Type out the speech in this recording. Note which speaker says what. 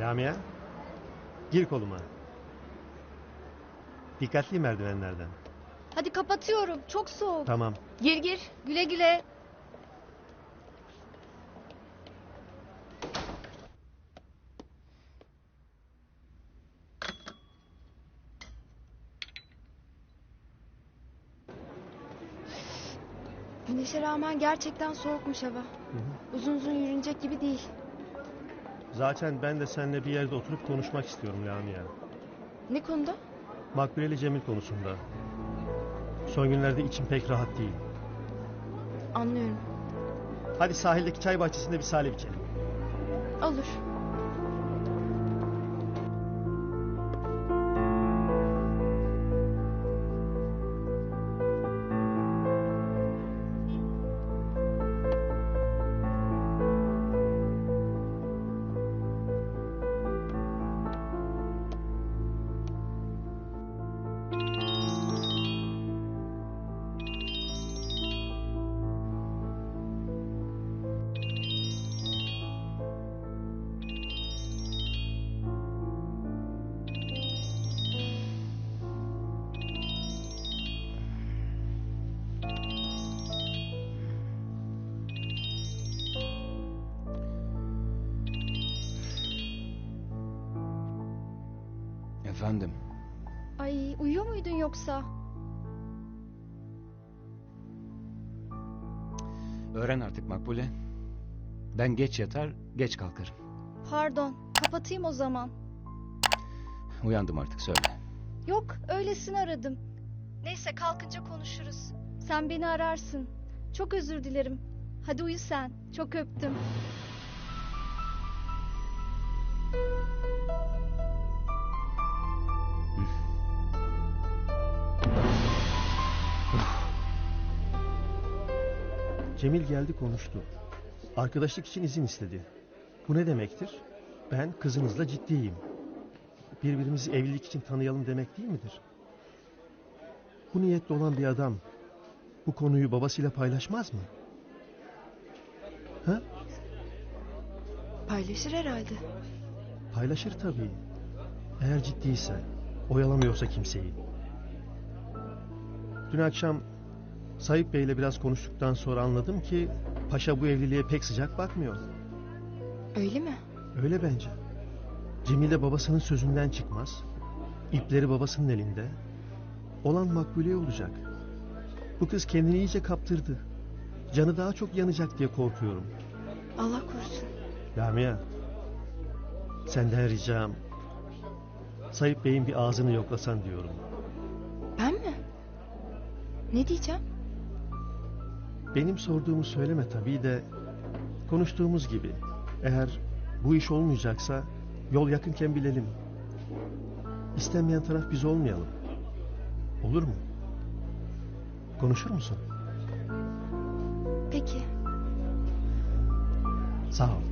Speaker 1: Lamia. Gir koluma. Dikkatli merdivenlerden.
Speaker 2: Hadi kapatıyorum. Çok soğuk.
Speaker 1: Tamam.
Speaker 2: Gir gir. Güle güle.
Speaker 3: Güneşe rağmen gerçekten soğukmuş hava. Uzun uzun yürünecek gibi değil.
Speaker 1: Zaten ben de seninle bir yerde oturup konuşmak istiyorum Lamia.
Speaker 3: Ne konuda?
Speaker 1: Makbule ile Cemil konusunda. Son günlerde içim pek rahat değil.
Speaker 3: Anlıyorum.
Speaker 1: Hadi sahildeki çay bahçesinde bir salep içelim.
Speaker 3: Olur.
Speaker 4: Efendim,
Speaker 2: Ay uyuyor muydun yoksa?
Speaker 4: öğren artık Makbule. Ben geç yatar, geç kalkarım.
Speaker 2: Pardon. Kapatayım o zaman.
Speaker 4: Uyandım artık söyle.
Speaker 2: Yok öylesini aradım. Neyse kalkınca konuşuruz. Sen beni ararsın. Çok özür dilerim. Hadi uyu sen. Çok öptüm.
Speaker 1: Cemil geldi konuştu. Arkadaşlık için izin istedi. Bu ne demektir? Ben kızınızla ciddiyim. Birbirimizi evlilik için tanıyalım demek değil midir? Bu niyetli olan bir adam bu konuyu babasıyla paylaşmaz mı? Ha?
Speaker 3: Paylaşır herhalde.
Speaker 1: Paylaşır tabii. Eğer ciddiyse, oyalamıyorsa kimseyi. Dün akşam Sayıp Bey'le biraz konuştuktan sonra anladım ki Paşa bu evliliğe pek sıcak bakmıyor.
Speaker 3: Öyle mi?
Speaker 1: Öyle bence. Cemil de babasının sözünden çıkmaz. İpleri babasının elinde. Olan makbule olacak. Bu kız kendini iyice kaptırdı. Canı daha çok yanacak diye korkuyorum.
Speaker 3: Allah korusun.
Speaker 1: Lamia. Senden ricam. Sayıp Bey'in bir ağzını yoklasan diyorum.
Speaker 3: Ben mi? Ne diyeceğim?
Speaker 1: Benim sorduğumu söyleme tabii de konuştuğumuz gibi eğer bu iş olmayacaksa yol yakınken bilelim. İstenmeyen taraf biz olmayalım. Olur mu? Konuşur musun?
Speaker 3: Peki.
Speaker 1: Sağ ol.